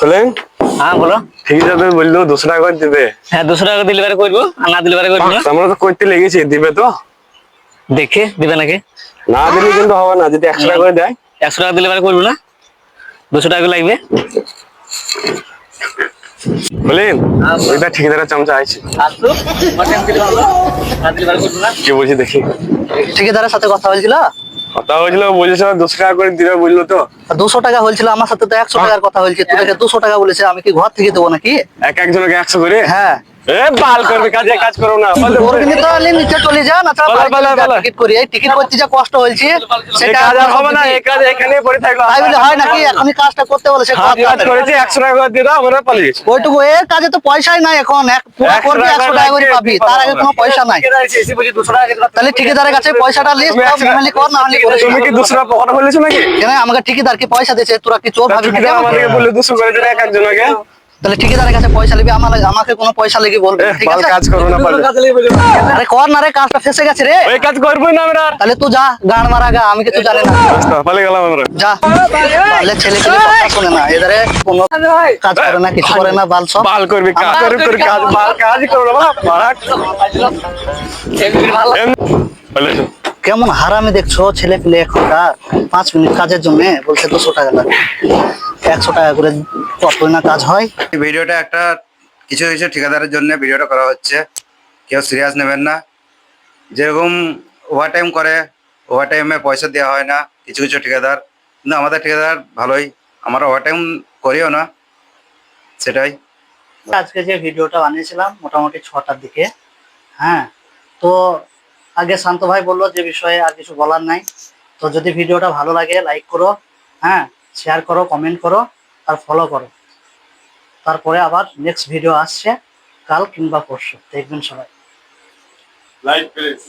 বলেন হ্যাঁ বলো। ঠিক আছে বলল দুশো টাকা করে দিবে। হ্যাঁ দুশো টাকা দিলে বারে করব আর না দিলে বারে করব না। আমরা তো করতে লেগেছি দিবে তো? দেখে দিবে নাকি? না দিলে কিন্তু হবে না যদি একশো টাকা করে দেয়। একশো টাকা দিলে বারে করব না? দুশো টাকা লাগবে? বলেন ওইটা ঠিকাদারের চামচা আছে। কি বলছি দেখি। ঠিকাদারের সাথে কথা হয়েছিল কথা হয়েছিল বলছে দুশো টাকা করে দিবে বলল তো। দুশো টাকা হয়েছিল আমার সাথে তো একশো টাকার কথা হয়েছে তোকে দুশো টাকা বলেছে আমি কি ঘর থেকে দেবো নাকি? এক একজনকে একশো করে? হ্যাঁ। এ বাল করবে কাজে কাজ করো না। তোর তো আলি নিচে চলে যা না বলো, বলো, বলো। টিকিট করি। এই টিকিট করতে যা কষ্ট হয়েছে সেটা কাজ আর হবে না এই কাজ এখানেই পড়ে থাকল। তাই বলে হয় নাকি? এখনই কাজটা করতে বলে সে কাজ করেছি একশো টাকা করে দিয়ে আমরা পালিয়ে গেছি। ওইটুকু এর কাজে তো পয়সাই নাই এখন। এক পুরো করবি টাকা করে পাবি। তার আগে কোনো পয়সা নাই। তাহলে ঠিকাদারের কাছে পয়সাটা লিস ফ্যামিলি কর না হলে করে তুমি কি নাকি? কেন? আমাকে ঠিকাদার কি পয়সা দিয়েছে তোরা কি চোর ভাবি আমাকে? করে দিলে এক একজনকে তাহলে ঠিকাদারের কাছে পয়সা নিবি আমার আমাকে কোনো পয়সা লেগে বলবে ঠিক আছে? কাজ করো না পারলে আরে কর না রে কাজটা ফেসে গেছে রে। ওই কাজ করবোই না আমরা। তাহলে তুই যা গান মারা গা আমি কিছু জানি না। রাস্তা, পালিয়ে গেলাম আমরা। যা। তাহলে ছেলে ছেলে কথা শোনে না এদারে কোনো কাজ করে না কিছু করে না বাল সব। বাল করবি কাজ করবি তোর কাজ বাল কাজই করো না বাড়া বলেছ কেমন হারামি দেখছ? ছেলে পেলে এখনকার পাঁচ মিনিট কাজের জন্য বলছে দুশো টাকা লাগে। একশো টাকা করে কতই না কাজ হয়। ভিডিওটা একটা কিছু কিছু ঠিকাদারের জন্য ভিডিওটা করা হচ্ছে। কেউ সিরিয়াস নেবেন না। যেরকম ওভার টাইম করে ওভার টাইমে পয়সা দেওয়া হয় না কিছু কিছু ঠিকাদার। কিন্তু আমাদের ঠিকাদার ভালোই। আমরা ওভার টাইম করিও না। সেটাই। আজকে যে ভিডিওটা বানিয়েছিলাম মোটামুটি ছটার দিকে হ্যাঁ তো আগে শান্ত ভাই বলল যে বিষয়ে আর কিছু বলার নাই। তো যদি ভিডিওটা ভালো লাগে লাইক করো হ্যাঁ শেয়ার করো কমেন্ট করো আর ফলো করো। তারপরে আবার নেক্সট ভিডিও আসছে কাল কিংবা পরশু। দেখবেন সবাই। Like please